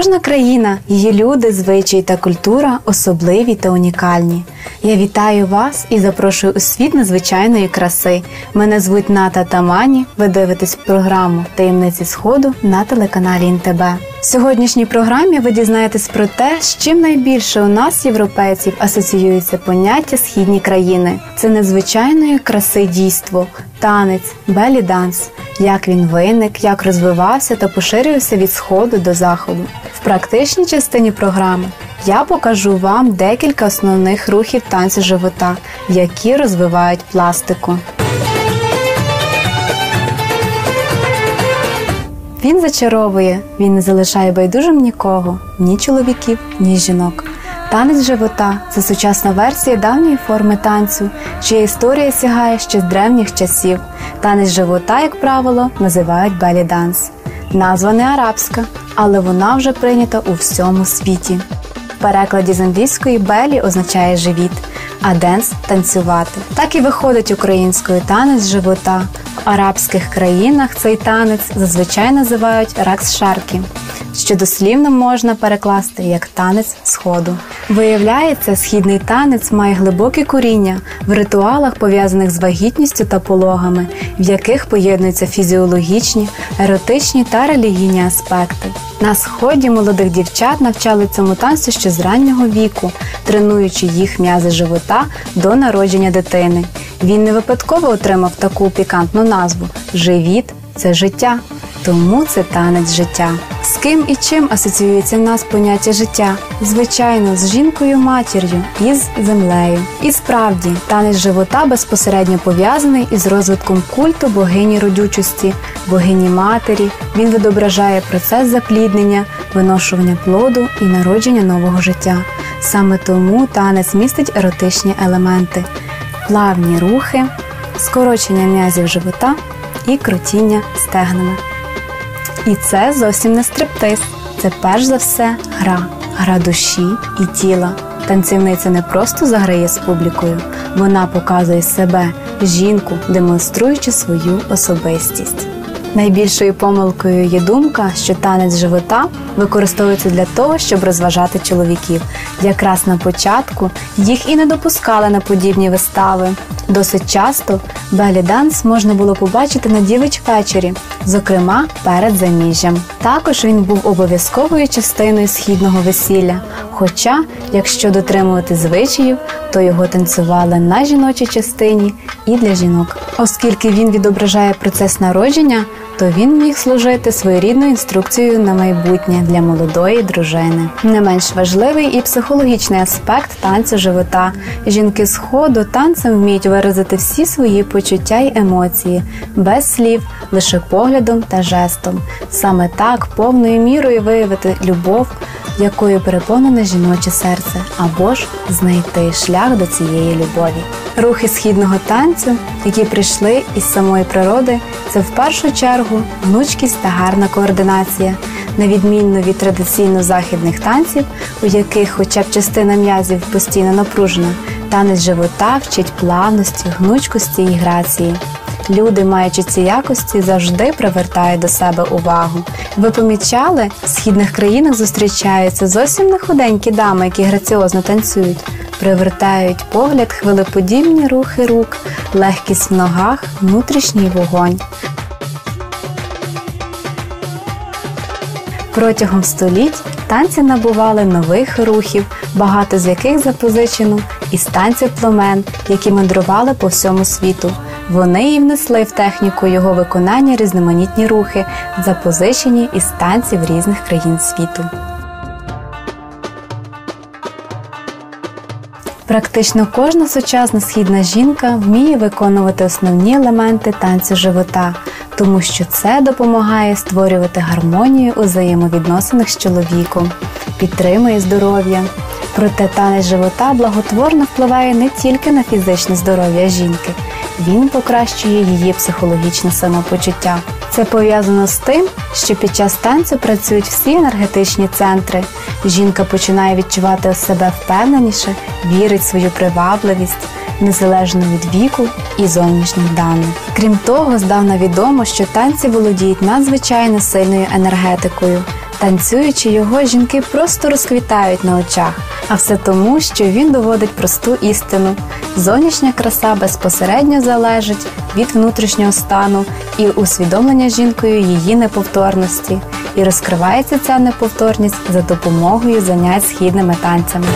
Кожна країна, її люди, звичаї та культура особливі та унікальні. Я вітаю вас і запрошую у світ незвичайної краси. Мене звуть Ната Тамані. Ви дивитесь програму Таємниці Сходу на телеканалі НТБ. В сьогоднішній програмі ви дізнаєтесь про те, з чим найбільше у нас, європейців, асоціюється поняття східні країни. Це незвичайної краси дійство, танець, белі данс, як він виник, як розвивався та поширювався від сходу до заходу. В практичній частині програми я покажу вам декілька основних рухів танцю живота, які розвивають пластику. Він зачаровує, він не залишає байдужим нікого, ні чоловіків, ні жінок. Танець живота це сучасна версія давньої форми танцю, чия історія сягає ще з древніх часів. Танець живота, як правило, називають белі данс. Назва не арабська, але вона вже прийнята у всьому світі. В перекладі з англійської белі означає живіт, а денс танцювати. Так і виходить українською танець живота. Арабських країнах цей танець зазвичай називають ракс шаркі, що дослівно можна перекласти як танець сходу. Виявляється, східний танець має глибоке коріння в ритуалах, пов'язаних з вагітністю та пологами, в яких поєднуються фізіологічні, еротичні та релігійні аспекти. На сході молодих дівчат навчали цьому танцю ще з раннього віку, тренуючи їх м'язи живота до народження дитини. Він не випадково отримав таку пікантну назву Живіт це життя. Тому це танець життя. З ким і чим асоціюється в нас поняття життя? Звичайно, з жінкою матір'ю і з землею. І справді, танець живота безпосередньо пов'язаний із розвитком культу богині родючості, богині матері. Він відображає процес запліднення, виношування плоду і народження нового життя. Саме тому танець містить еротичні елементи, плавні рухи, скорочення м'язів живота і крутіння стегнами. І це зовсім не стриптиз. Це перш за все гра, гра душі і тіла. Танцівниця не просто заграє з публікою, вона показує себе, жінку, демонструючи свою особистість. Найбільшою помилкою є думка, що танець живота використовується для того, щоб розважати чоловіків. Якраз на початку їх і не допускали на подібні вистави. Досить часто белі данс можна було побачити на дівич вечорі, зокрема перед заміжжям. Також він був обов'язковою частиною східного весілля. Хоча, якщо дотримувати звичаїв, то його танцювали на жіночій частині і для жінок. Оскільки він відображає процес народження, то він міг служити своєрідною інструкцією на майбутнє для молодої дружини. Не менш важливий і психологічний аспект танцю живота. Жінки сходу танцем вміють виразити всі свої почуття й емоції, без слів, лише поглядом та жестом. Саме так повною мірою виявити любов якою переповнене жіноче серце, або ж знайти шлях до цієї любові. Рухи східного танцю, які прийшли із самої природи, це в першу чергу гнучкість та гарна координація, на відмінно від традиційно західних танців, у яких, хоча б частина м'язів постійно напружена, танець живота вчить плавності, гнучкості і грації. Люди, маючи ці якості, завжди привертають до себе увагу. Ви помічали, в східних країнах зустрічаються зовсім не худенькі дами, які граціозно танцюють, привертають погляд, хвилеподібні рухи рук, легкість в ногах, внутрішній вогонь. Протягом століть танці набували нових рухів, багато з яких запозичено із танців пломен, які мандрували по всьому світу. Вони і внесли в техніку його виконання різноманітні рухи, запозичені із танців різних країн світу. Практично кожна сучасна східна жінка вміє виконувати основні елементи танцю живота, тому що це допомагає створювати гармонію у взаємовідносинах з чоловіком, підтримує здоров'я. Проте танець живота благотворно впливає не тільки на фізичне здоров'я жінки, він покращує її психологічне самопочуття. Це пов'язано з тим, що під час танцю працюють всі енергетичні центри. Жінка починає відчувати себе впевненіше, вірить в свою привабливість. Незалежно від віку і зовнішніх даних. Крім того, здавна відомо, що танці володіють надзвичайно сильною енергетикою. Танцюючи його, жінки просто розквітають на очах, а все тому, що він доводить просту істину. Зовнішня краса безпосередньо залежить від внутрішнього стану і усвідомлення жінкою її неповторності. І розкривається ця неповторність за допомогою занять східними танцями.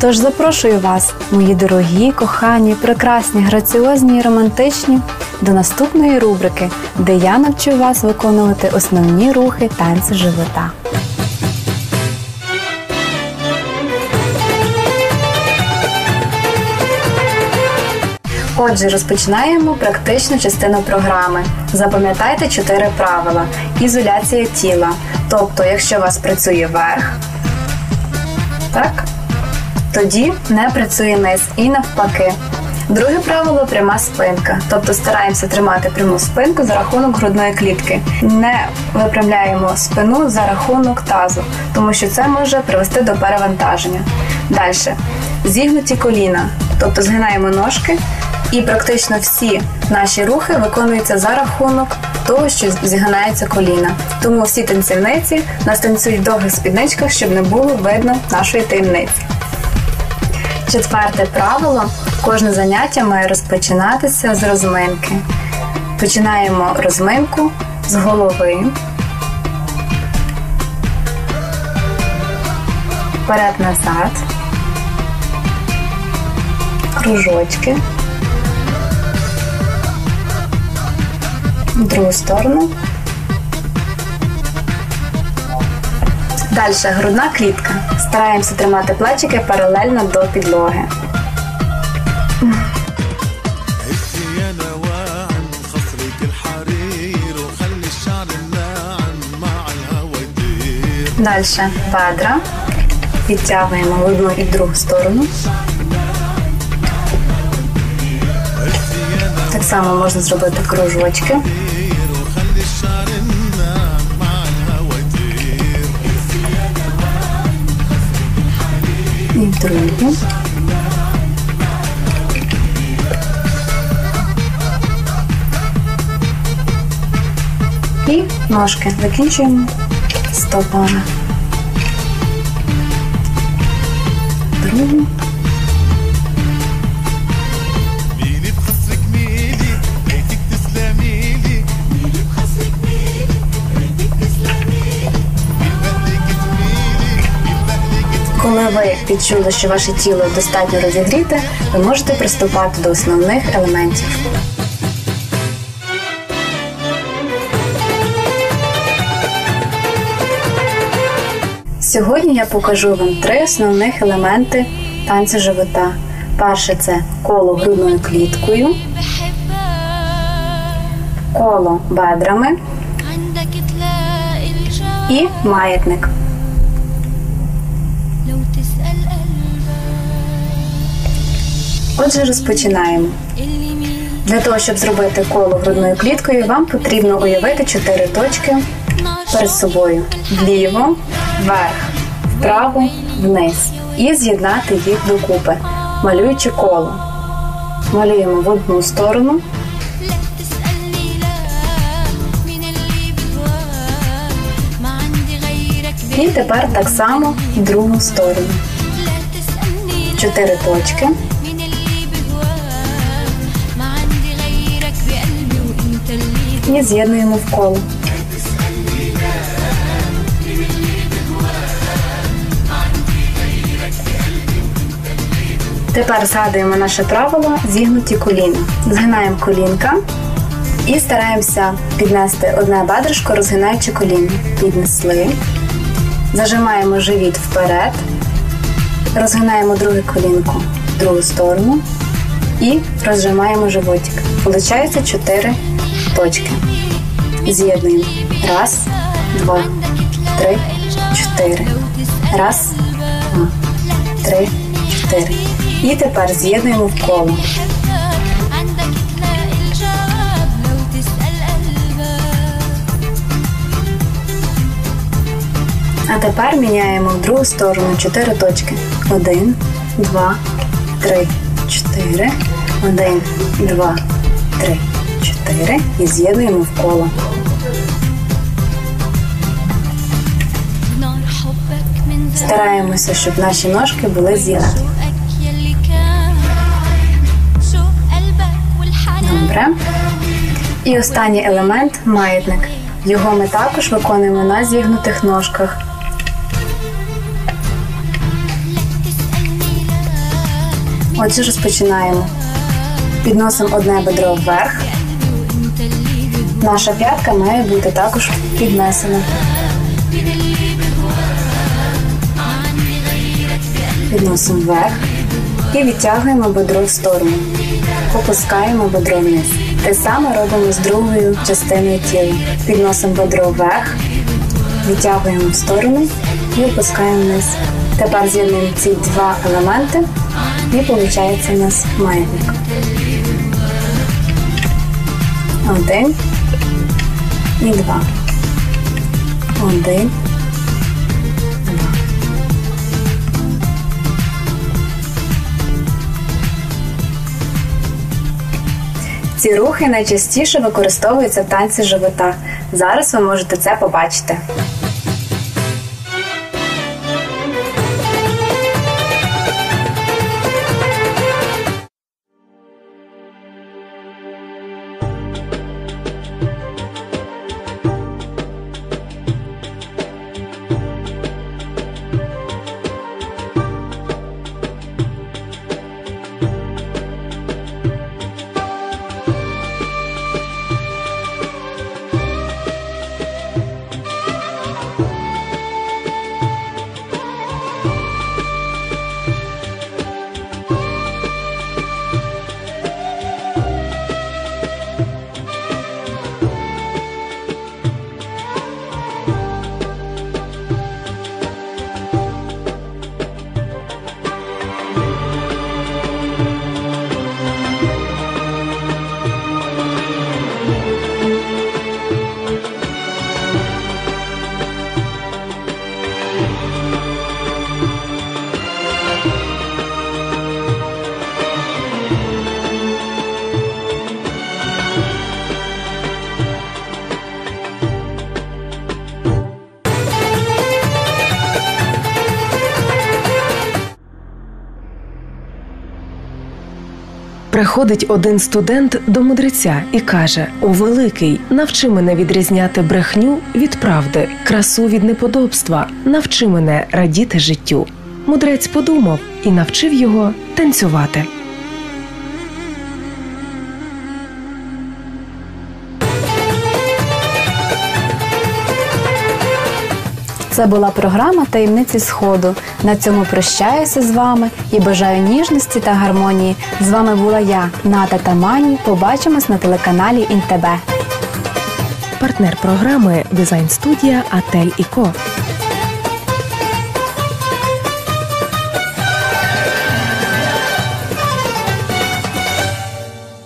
Тож запрошую вас, мої дорогі, кохані, прекрасні, граціозні і романтичні, до наступної рубрики, де я навчу вас виконувати основні рухи танцю живота. Отже, розпочинаємо практичну частину програми. Запам'ятайте чотири правила: ізоляція тіла. Тобто, якщо у вас працює верх, так, тоді не працює низ і навпаки. Друге правило пряма спинка. Тобто стараємося тримати пряму спинку за рахунок грудної клітки. Не випрямляємо спину за рахунок тазу, тому що це може привести до перевантаження. Далі зігнуті коліна, тобто згинаємо ножки, і практично всі наші рухи виконуються за рахунок того, що згинається коліна. Тому всі танцівниці нас танцюють в довгих спідничках, щоб не було видно нашої таємниці. Четверте правило: кожне заняття має розпочинатися з розминки. Починаємо розминку з голови. Вперед-назад, кружочки, в другу сторону. Далі грудна клітка. Стараємося тримати плечики паралельно до підлоги. Далі бедра. Підтягуємо в одну і в другу сторону. Так само можна зробити кружочки. І. І ножки закінчуємо стопами. Другу. Коли ви відчули, що ваше тіло достатньо розігріте, ви можете приступати до основних елементів. Сьогодні я покажу вам три основних елементи танцю живота. Перше це коло грудною кліткою, коло бедрами і маятник. Отже, розпочинаємо. Для того, щоб зробити коло грудною кліткою, вам потрібно уявити чотири точки перед собою: вліво, вверх, вправо, вниз. І з'єднати їх докупи, малюючи коло. Малюємо в одну сторону. І тепер так само в другу сторону чотири точки. І з'єднуємо в коло. Тепер згадуємо наше правило зігнуті коліна. Згинаємо колінка і стараємося піднести одне бедришко, розгинаючи коліно. Піднесли. Зажимаємо живіт вперед. Розгинаємо друге колінку в другу сторону і розжимаємо животик. Получається 4 точки. З'єднуємо. Раз, два, три, чотири. Раз, два, три, чотири. І тепер з'єднуємо в коло. А тепер міняємо в другу сторону 4 точки. 1, 2, 3, 4, 1, 2, 3, 4 і з'єднуємо в коло. Стараємося, щоб наші ножки були з'єднані. Добре. І останній елемент маятник. Його ми також виконуємо на зігнутих ножках. Отже, розпочинаємо. Підносимо одне бедро вверх. Наша п'ятка має бути також піднесена. Підносимо вверх і відтягуємо бедро в сторону. Опускаємо бедро вниз. Те саме робимо з другою частиною тіла. Підносимо бедро вверх, відтягуємо в сторону і опускаємо вниз. Тепер з'єднуємо ці два елементи і виходить у нас маятник. Один і два. Один. Два. Ці рухи найчастіше використовуються в танці живота. Зараз ви можете це побачити. Приходить один студент до мудреця і каже: О великий, навчи мене відрізняти брехню від правди, красу від неподобства, навчи мене радіти життю. Мудрець подумав і навчив його танцювати. Це була програма Таємниці Сходу. На цьому прощаюся з вами і бажаю ніжності та гармонії. З вами була я, Ната Тамані. Побачимось на телеканалі Інтебе. Партнер програми дизайн студія Атель і Ко.